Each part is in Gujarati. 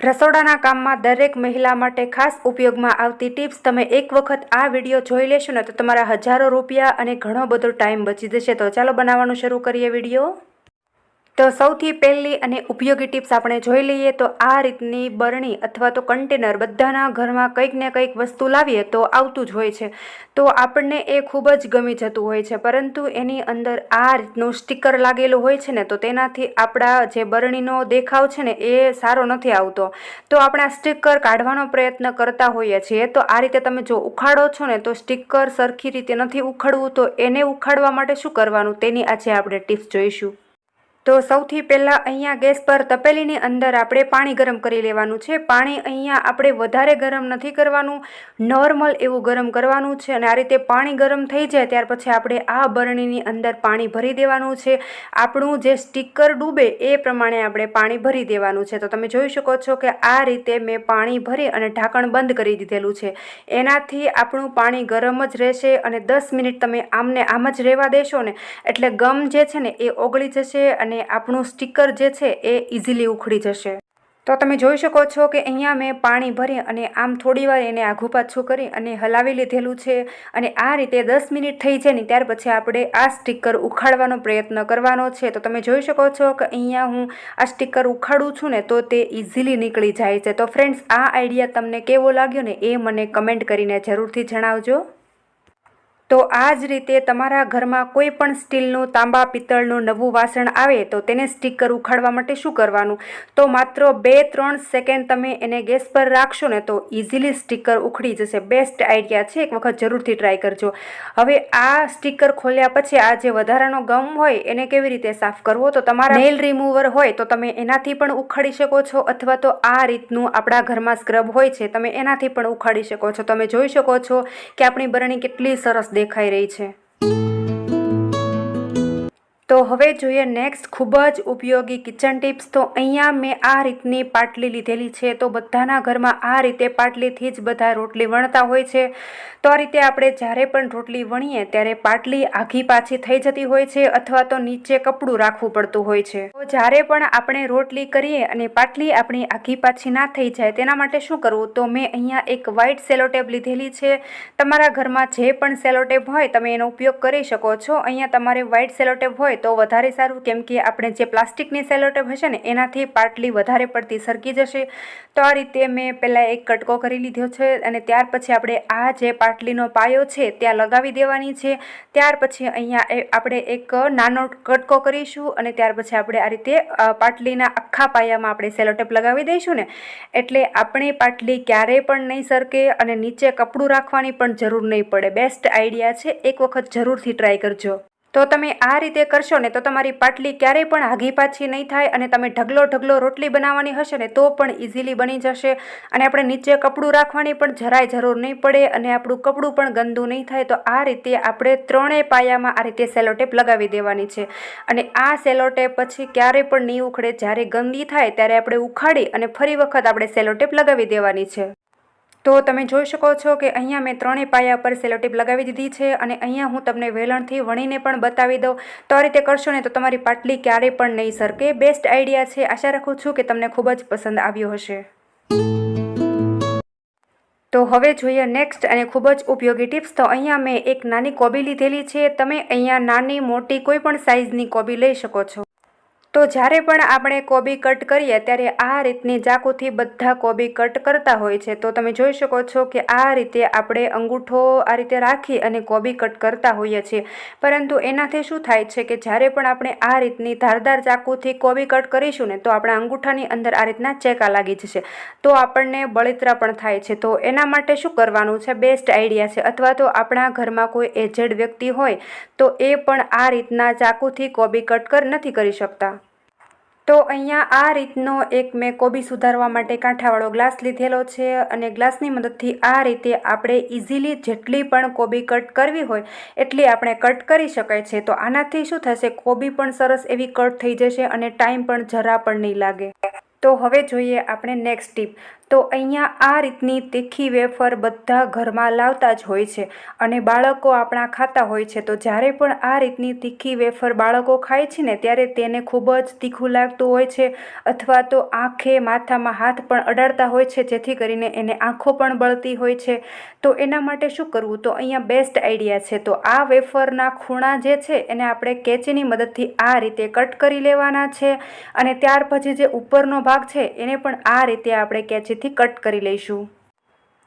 રસોડાના કામમાં દરેક મહિલા માટે ખાસ ઉપયોગમાં આવતી ટિપ્સ તમે એક વખત આ વીડિયો જોઈ લેશો ને તો તમારા હજારો રૂપિયા અને ઘણો બધો ટાઈમ બચી જશે. તો ચાલો બનાવવાનું શરૂ કરીએ વીડિયો. તો સૌથી પહેલી અને ઉપયોગી ટિપ્સ આપણે જોઈ લઈએ તો આ રીતની બરણી અથવા તો કન્ટેનર બધાના ઘરમાં કંઈક ને કંઈક વસ્તુ લાવીએ તો આવતું જ હોય છે. તો આપણને એ ખૂબ જ ગમી જતું હોય છે. પરંતુ એની અંદર આ રીતનું સ્ટીકર લાગેલું હોય છે ને, તો તેનાથી આપણા જે બરણીનો દેખાવ છે ને, એ સારો નથી આવતો. તો આપણે આ સ્ટીકર કાઢવાનો પ્રયત્ન કરતા હોઈએ છીએ. તો આ રીતે તમે જો ઉખાડો છો ને, તો સ્ટીકર સરખી રીતે નથી ઉખાડવું. તો એને ઉખાડવા માટે શું કરવાનું? તેની આજે આપણે ટિપ્સ જોઈશું. તો સૌથી પહેલાં અહીંયા ગેસ પર તપેલીની અંદર આપણે પાણી ગરમ કરી લેવાનું છે. પાણી અહીંયા આપણે વધારે ગરમ નથી કરવાનું, નોર્મલ એવું ગરમ કરવાનું છે અને આ રીતે પાણી ગરમ થઈ જાય ત્યાર પછી આપણે આ બરણીની અંદર પાણી ભરી દેવાનું છે. આપણું જે સ્ટીકર ડૂબે એ પ્રમાણે આપણે પાણી ભરી દેવાનું છે. તો તમે જોઈ શકો છો કે આ રીતે મેં પાણી ભરી અને ઢાંકણ બંધ કરી દીધેલું છે. એનાથી આપણું પાણી ગરમ જ રહેશે અને દસ મિનિટ તમે આમને આમ જ રહેવા દેશો ને, એટલે ગમ જે છે ને એ ઓગળી જશે અને આપણું સ્ટીકર જે છે એ ઇઝીલી ઉખડી જશે. તો તમે જોઈ શકો છો કે અહીંયા મેં પાણી ભરી અને આમ થોડીવાર એને આઘું પાછું કરી અને હલાવી લીધેલું છે અને આ રીતે દસ મિનિટ થઈ જાય ને ત્યાર પછી આપણે આ સ્ટીકર ઉખાડવાનો પ્રયત્ન કરવાનો છે. તો તમે જોઈ શકો છો કે અહીંયા હું આ સ્ટીકર ઉખાડું છું ને તો તે ઇઝીલી નીકળી જાય છે. તો ફ્રેન્ડ્સ આ આઈડિયા તમને કેવો લાગ્યો ને એ મને કમેન્ટ કરીને જરૂરથી જણાવજો. તો આ જ રીતે તમારા ઘરમાં કોઈ પણ સ્ટીલનું, તાંબા પિત્તળનું નવું વાસણ આવે તો તેને સ્ટીકર ઉખાડવા માટે શું કરવાનું? તો માત્ર બે ત્રણ સેકન્ડ તમે એને ગેસ પર રાખશો ને તો ઇઝીલી સ્ટીકર ઉખડી જશે. બેસ્ટ આઈડિયા છે, એક વખત જરૂરથી ટ્રાય કરજો. હવે આ સ્ટીકર ખોલ્યા પછી આ જે વધારાનો ગમ હોય એને કેવી રીતે સાફ કરવો? તો તમારા નેલ રિમૂવર હોય તો તમે એનાથી પણ ઉખાડી શકો છો અથવા તો આ રીતનું આપણા ઘરમાં સ્ક્રબ હોય છે તમે એનાથી પણ ઉખાડી શકો છો. તમે જોઈ શકો છો કે આપણી બરણી કેટલી સરસ દેખાઈ રહી છે. તો હવે જોઈએ નેક્સ્ટ ખૂબ જ ઉપયોગી કિચન ટિપ્સ તો અહીંયા મેં આ રીતની પાટલી લીધેલી છે. તો બધાના ઘરમાં આ રીતે પાટલીથી જ બધા રોટલી વણતા હોય છે. તો આ રીતે આપણે જ્યારે પણ રોટલી વણીએ ત્યારે પાટલી આઘી પાછી થઈ જતી હોય છે અથવા તો નીચે કપડું રાખવું પડતું હોય છે. તો જ્યારે પણ આપણે રોટલી કરીએ અને પાટલી આપણી આઘી પાછી ના થઈ જાય તેના માટે શું કરવું? તો મેં અહીંયા એક વ્હાઇટ સેલોટેપ લીધેલી છે. તમારા ઘરમાં જે પણ સેલોટેપ હોય તમે એનો ઉપયોગ કરી શકો છો. અહીંયા તમારે વ્હાઇટ સેલોટેપ હોય તો વધારે સારું, કેમ કે આપણે જે પ્લાસ્ટિકની સેલોટેપ હશે ને, એનાથી પાટલી વધારે પડતી સરકી જશે. તો આ રીતે મેં પહેલાં એક કટકો કરી લીધો છે અને ત્યાર પછી આપણે આ જે પાટલીનો પાયો છે, ત્યાં લગાવી દેવાની છે. ત્યાર પછી અહીંયા આપણે એક નાનો કટકો કરીશું અને ત્યાર પછી આપણે આ રીતે પાટલીના આખા પાયામાં આપણે સેલોટેપ લગાવી દઈશું ને. એટલે આપણી પાટલી ક્યારેય પણ નહીં સરકે અને નીચે કપડું રાખવાની પણ જરૂર નહીં પડે. બેસ્ટ આઈડિયા છે, એક વખત જરૂરથી ટ્રાય કરજો. તો તમે આ રીતે કરશો ને તો તમારી પાટલી ક્યારેય પણ આઘી પાછી નહીં થાય અને તમે ઢગલો ઢગલો રોટલી બનાવવાની હશે ને તો પણ ઇઝીલી બની જશે. અને આપણે નીચે કપડું રાખવાની પણ જરાય જરૂર નહીં પડે અને આપણું કપડું પણ ગંદુ નહીં થાય તો આ રીતે આપણે ત્રણેય પાયામાં આ રીતે સેલોટેપ લગાવી દેવાની છે. અને આ સેલોટેપ પછી ક્યારેય પણ નહીં ઉખડે. જ્યારે ગંદી થાય ત્યારે આપણે ઉખાડી અને ફરી વખત આપણે સેલોટેપ લગાવી દેવાની છે. તો તમે જોઈ શકો છો કે અહીંયા મેં ત્રણેય પાયા પર સેલોટીપ લગાવી દીધી છે અને અહીંયા હું તમને વેલણથી વણીને પણ બતાવી દઉં. તો આ રીતે કરશો ને તો તમારી પાટલી ક્યારેય પણ નહીં સરકે. બેસ્ટ આઈડિયા છે. આશા રાખું છું કે તમને ખૂબ જ પસંદ આવ્યો હશે. તો હવે જોઈએ નેક્સ્ટ અને ખૂબ જ ઉપયોગી ટિપ્સ તો અહીંયા મેં એક નાની કોબી લીધેલી છે. તમે અહીંયા નાની, મોટી કોઈ પણ સાઇઝની કોબી લઈ શકો છો. તો જ્યારે પણ આપણે કોબી કટ કરીએ, ત્યારે આ રીતની ચાકુથી બધા કોબી કટ કરતા હોય છે. તો તમે જોઈ શકો છો કે આ રીતે આપણે અંગૂઠો આ રીતે રાખી અને કોબી કટ કરતા હોઈએ છીએ. પરંતુ એનાથી શું થાય છે કે જ્યારે પણ આપણે આ રીતની ધારદાર ચાકુથી કોબી કટ કરીશું ને, તો આપણા અંગૂઠાની અંદર આ રીતના ચેકા લાગી જશે. તો આપણને બળિતરા પણ થાય છે. તો એના માટે શું કરવાનું છે? બેસ્ટ આઈડિયા છે. અથવા તો આપણા ઘરમાં કોઈ એજેડ વ્યક્તિ હોય, તો એ પણ આ રીતના ચાકુથી કોબી કટ કર નથી કરી શકતા. તો અહીંયા આ રીતનો એક મેં કોબી સુધારવા માટે કાંઠાવાળો ગ્લાસ લીધેલો છે અને ગ્લાસની મદદથી આ રીતે આપણે ઇઝીલી જેટલી પણ કોબી કટ કરવી હોય એટલી આપણે કટ કરી શકાય છે. તો આનાથી શું થશે? કોબી પણ સરસ એવી કટ થઈ જશે અને ટાઈમ પણ જરા પણ નહીં લાગે. તો હવે જોઈએ આપણે નેક્સ્ટ ટીપ. તો અહીંયા આ રીતની તીખી વેફર બધા ઘરમાં લાવતા જ હોય છે અને બાળકો આપણા ખાતા હોય છે. તો જ્યારે પણ આ રીતની તીખી વેફર બાળકો ખાય છે ને, ત્યારે તેને ખૂબ જ તીખું લાગતું હોય છે અથવા તો આંખે માથામાં હાથ પણ અડાડતા હોય છે, જેથી કરીને એને આંખો પણ બળતી હોય છે. તો એના માટે શું કરવું? તો અહીંયા બેસ્ટ આઈડિયા છે. તો આ વેફરના ખૂણા જે છે એને આપણે કેચીની મદદથી આ રીતે કટ કરી લેવાના છે અને ત્યાર પછી જે ઉપરનો ભાગ છે એને પણ આ રીતે આપણે કેચીથી કટ કરી લઈશું.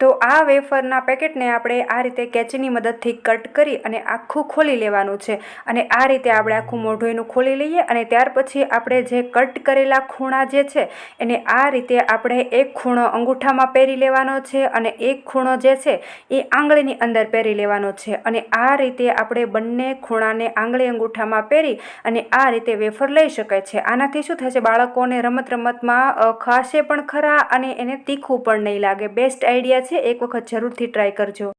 તો આ વેફરના પેકેટને આપણે આ રીતે કેચીની મદદથી કટ કરી અને આખું ખોલી લેવાનું છે. અને આ રીતે આપણે આખું મોઢું ખોલી લઈએ અને ત્યાર પછી આપણે જે કટ કરેલા ખૂણા જે છે, એને આ રીતે આપણે એક ખૂણો અંગૂઠામાં પહેરી લેવાનો છે અને એક ખૂણો જે છે, એ આંગળીની અંદર પહેરી લેવાનો છે. અને આ રીતે આપણે બંને ખૂણાને આંગળી અંગૂઠામાં પહેરી અને આ રીતે વેફર લઈ શકાય છે. આનાથી શું થશે બાળકોને રમત રમતમાં ખાશે પણ ખરા અને એને તીખું પણ નહીં લાગે. બેસ્ટ આઈડિયા છે એક વખત જરૂરથી ટ્રાય કરજો.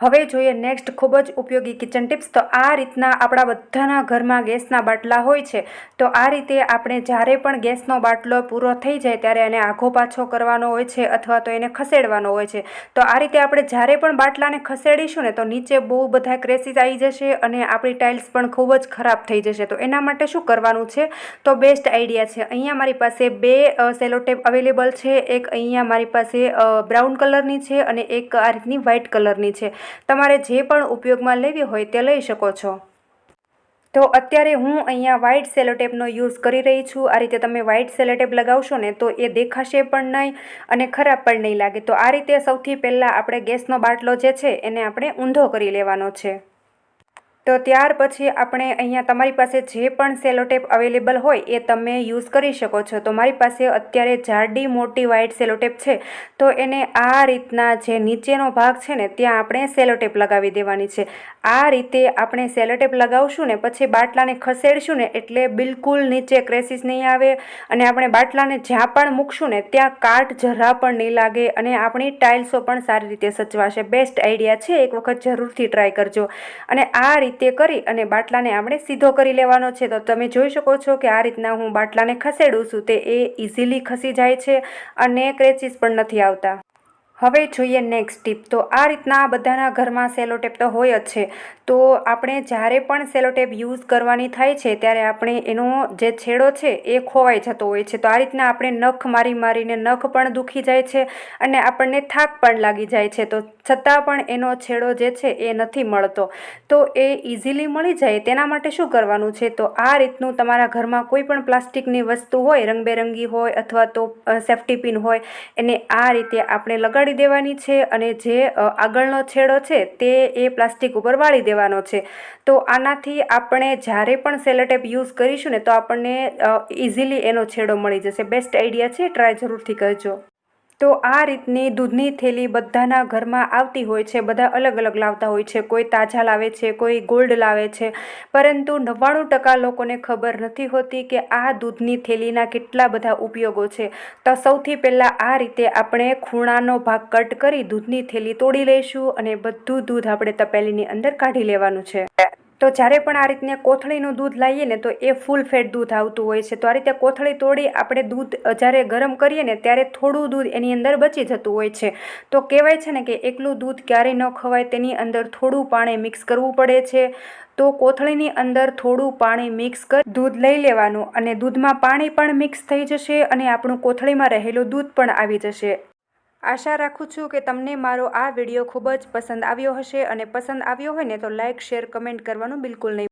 હવે જોઈએ નેક્સ્ટ ખૂબ જ ઉપયોગી કિચન ટિપ્સ તો આ રીતના આપણા બધાના ઘરમાં ગેસના બાટલા હોય છે. તો આ રીતે આપણે જ્યારે પણ ગેસનો બાટલો પૂરો થઈ જાય ત્યારે એને આઘો પાછો કરવાનો હોય છે અથવા તો એને ખસેડવાનો હોય છે. તો આ રીતે આપણે જ્યારે પણ બાટલાને ખસેડીશું ને તો નીચે બહુ બધા ક્રેસીસ આવી જશે અને આપણી ટાઇલ્સ પણ ખૂબ જ ખરાબ થઈ જશે. તો એના માટે શું કરવાનું છે? તો બેસ્ટ આઈડિયા છે. અહીંયા મારી પાસે બે સેલોટેપ અવેલેબલ છે. એક અહીંયા મારી પાસે બ્રાઉન કલરની છે અને એક આ રીતની વ્હાઇટ કલરની છે. તમારે જે પણ ઉપયોગમાં લેવી હોય તે લઈ શકો છો. તો અત્યારે હું અહીંયા વ્હાઇટ સેલોટેપનો યુઝ કરી રહી છું. આ રીતે તમે વ્હાઇટ સેલોટેપ લગાવશો ને તો એ દેખાશે પણ નહીં અને ખરાબ પણ નહીં લાગે. તો આ રીતે સૌથી પહેલાં આપણે ગેસનો બાટલો જે છે એને આપણે ઊંધો કરી લેવાનો છે. તો ત્યાર પછી આપણે અહીંયા તમારી પાસે જે પણ સેલોટેપ અવેલેબલ હોય એ તમે યુઝ કરી શકો છો. તો મારી પાસે અત્યારે જાડી મોટી વ્હાઇટ સેલોટેપ છે. તો એને આ રીતના જે નીચેનો ભાગ છે ને, ત્યાં આપણે સેલોટેપ લગાવી દેવાની છે. આ રીતે આપણે સેલોટેપ લગાવશું ને, પછી બાટલાને ખસેડશું ને, એટલે બિલકુલ નીચે ક્રેસીસ નહીં આવે અને આપણે બાટલાને જ્યાં પણ મૂકશું ને, ત્યાં કાટ જરા પણ નહીં લાગે અને આપણી ટાઇલ્સો પણ સારી રીતે સચવાશે બેસ્ટ આઈડિયા છે, એક વખત જરૂરથી ટ્રાય કરજો. અને આ રીતે તે કરી અને બાટલાને આપણે સીધો કરી લેવાનો છે. તો તમે જોઈ શકો છો કે આ રીતના હું બાટલાને ખસેડું છું. તે એ ઇઝીલી ખસી જાય છે અને ક્રેચીસ પણ નથી આવતા. હવે જોઈએ નેક્સ્ટ ટીપ તો આ રીતના બધાના ઘરમાં સેલોટેપ તો હોય જ છે. તો આપણે જ્યારે પણ સેલોટેપ યુઝ કરવાની થાય છે, ત્યારે આપણે એનો જે છેડો છે, એ ખોવાઈ જતો હોય છે. તો આ રીતના આપણે નખ મારી મારીને નખ પણ દુખી જાય છે અને આપણને થાક પણ લાગી જાય છે. તો છતાં પણ એનો છેડો જે છે, એ નથી મળતો. તો એ ઇઝીલી મળી જાય. તેના માટે શું કરવાનું છે? તો આ રીતનું તમારા ઘરમાં કોઈ પણ પ્લાસ્ટિકની વસ્તુ હોય, રંગબેરંગી હોય અથવા તો સેફ્ટી પિન હોય, એને આ રીતે આપણે લગાડી લગાડી દેવાની છે અને જે આગળનો છેડો છે તે એ પ્લાસ્ટિક ઉપર વાળી દેવાનો છે. તો આનાથી આપણે જ્યારે પણ સેલોટેપ યુઝ કરીશું ને તો આપણને ઇઝીલી એનો છેડો મળી જશે. બેસ્ટ આઈડિયા છે, ટ્રાય જરૂરથી કરજો. તો આ રીતની દૂધની થેલી બધાના ઘરમાં આવતી હોય છે, બધા અલગ અલગ લાવતા હોય છે, કોઈ તાજા લાવે છે, કોઈ ગોલ્ડ લાવે છે, પરંતુ નવ્વાણું ટકા લોકોને ખબર નથી હોતી કે આ દૂધની થેલીના કેટલા બધા ઉપયોગો છે. તો સૌથી પહેલાં આ રીતે આપણે ખૂણાનો ભાગ કટ કરી દૂધની થેલી તોડી લઈશું અને બધું દૂધ આપણે તપેલીની અંદર કાઢી લેવાનું છે. તો જ્યારે પણ આ રીતને કોથળીનું દૂધ લાવીએ ને, તો એ ફૂલ ફેટ દૂધ આવતું હોય છે. તો આ રીતે કોથળી તોડી આપણે દૂધ જ્યારે ગરમ કરીએ ને, ત્યારે થોડું દૂધ એની અંદર બચી જતું હોય છે. તો કહેવાય છે ને કે એકલું દૂધ ક્યારેય ન ખવાય, તેની અંદર થોડું પાણી મિક્સ કરવું પડે છે. તો કોથળીની અંદર થોડું પાણી મિક્સ કરી, દૂધ લઈ લેવાનું અને દૂધમાં પાણી પણ મિક્સ થઈ જશે અને આપણું કોથળીમાં રહેલું દૂધ પણ આવી જશે. આશા રાખું છું કે તમને મારો આ વીડિયો ખૂબ જ પસંદ આવ્યો હશે અને પસંદ આવ્યો હોય ને તો લાઇક શેર કમેન્ટ કરવાનું બિલકુલ નહીં